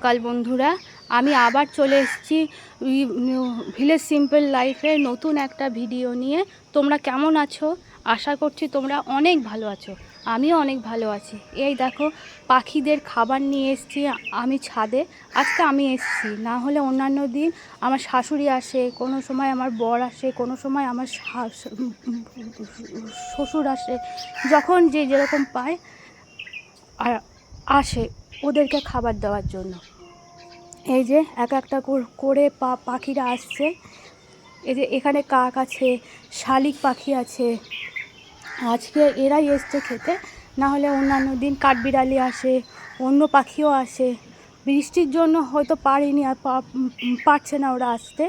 সকাল বন্ধুরা, আমি আবার চলে এসেছি ভিলেজ সিম্পল লাইফের নতুন একটা ভিডিও নিয়ে। তোমরা কেমন আছো? আশা করছি তোমরা অনেক ভালো আছো। আমিও অনেক ভালো আছি। এই দেখো, পাখিদের খাবার নিয়ে এসেছি আমি ছাদে। আজকে আমি এসেছি, না হলে অন্যান্য দিন আমার শাশুড়ি আসে, কোনো সময় আমার বর আসে, কোনো সময় আমার শ্বশুর আসে, যখন যে যেরকম পায়, আর আসে। ওদেরকে খাবার দেওয়ার জন্য। এই যে এক একটা করে পা পাখিরা আসছে। এই যে এখানে কাক আছে, শালিক পাখি আছে। আজকে এরাই এসছে খেতে। না হলে অন্যান্য দিন কাঠবিড়ালি আসে, অন্য পাখিও আসে। বৃষ্টির জন্য হয়তো পারেনি আর পারছে না ওরা আসতে।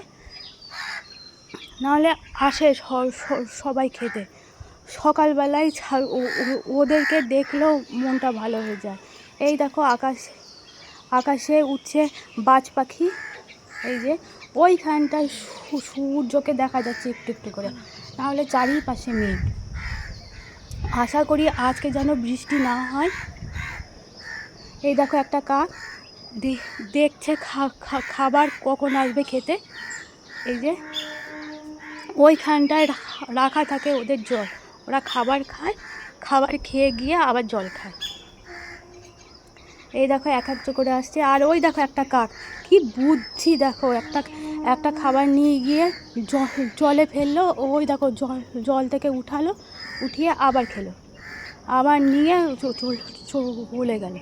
নাহলে আসে সবাই খেতে। সকালবেলায় ওদেরকে দেখলেও মনটা ভালো হয়ে যায়। এই দেখো আকাশ, আকাশে উঠছে বাজ পাখি। এই যে ওইখানটায় সূর্যকে দেখা যাচ্ছে একটু একটু করে। নাহলে চারিপাশে মেঘ। আশা করি আজকে যেন বৃষ্টি না হয়। এই দেখো একটা কাক। দেখছে খাবার কখন আসবে খেতে। এই যে, ওইখানটায় রাখা থাকে ওদের জল। ওরা খাবার খায়, খাবার খেয়ে গিয়ে আবার জল খায়। এই দেখো, এক একটা করে আসছে। আর ওই দেখো একটা কাক। কি বুদ্ধি দেখো, একটা একটা খাবার নিয়ে গিয়ে জলে ফেলল, ওই দেখো জল জল থেকে উঠালো, উঠিয়ে আবার খেলো। আবার নিয়ে চলে গেল।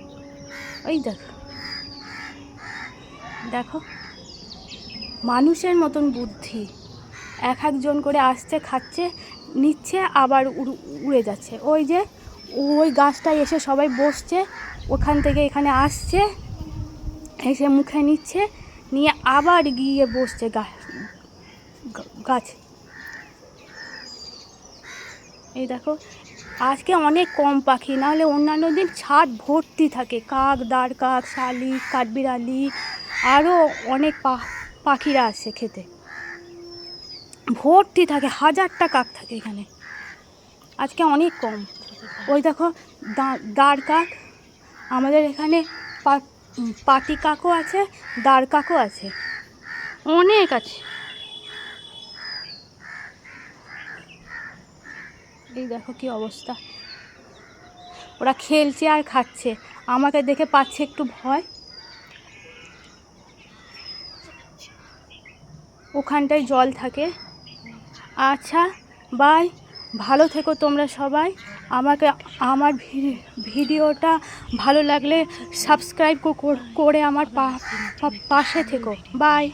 ওই দেখো। দেখো, মানুষের মতন বুদ্ধি। এক একজন করে আসছে, খাচ্ছে, নিচ্ছে, আবার উড়ে যাচ্ছে। ওই যে, ওই গাছটায় এসে সবাই বসছে ওখান থেকে এখানে আসছে, এসে মুখে নিচ্ছে, নিয়ে আবার গিয়ে বসছে গা- গা- গাছে। এই দেখো, আজকে অনেক কম পাখি, নাহলে অন্যান্য দিন ছাদ ভর্তি থাকে, কাক, দাঁড় কাক শালিক কাঠবিড়ালি আরও অনেক পাখিরা আসে খেতে। ভর্তি থাকে, হাজারটা কাক থাকে এখানে। আজকে অনেক কম। ওই দেখো দাঁড় কাক আমাদের এখানে পা- উম, কাকও আছে দাঁড় কাকও আছে। অনেক আছে। এই দেখো কি অবস্থা। ওরা খেলছে আর খাচ্ছে। আমাকে দেখে পাচ্ছে একটু ভয়। ওখানটায় জল থাকে। আচ্ছা বাই ভালো থেকো তোমরা সবাই। আমাকে আমার ভিডিওটা ভালো লাগলে সাবস্ক্রাইব করে আমার পাশে থেকো। বাই।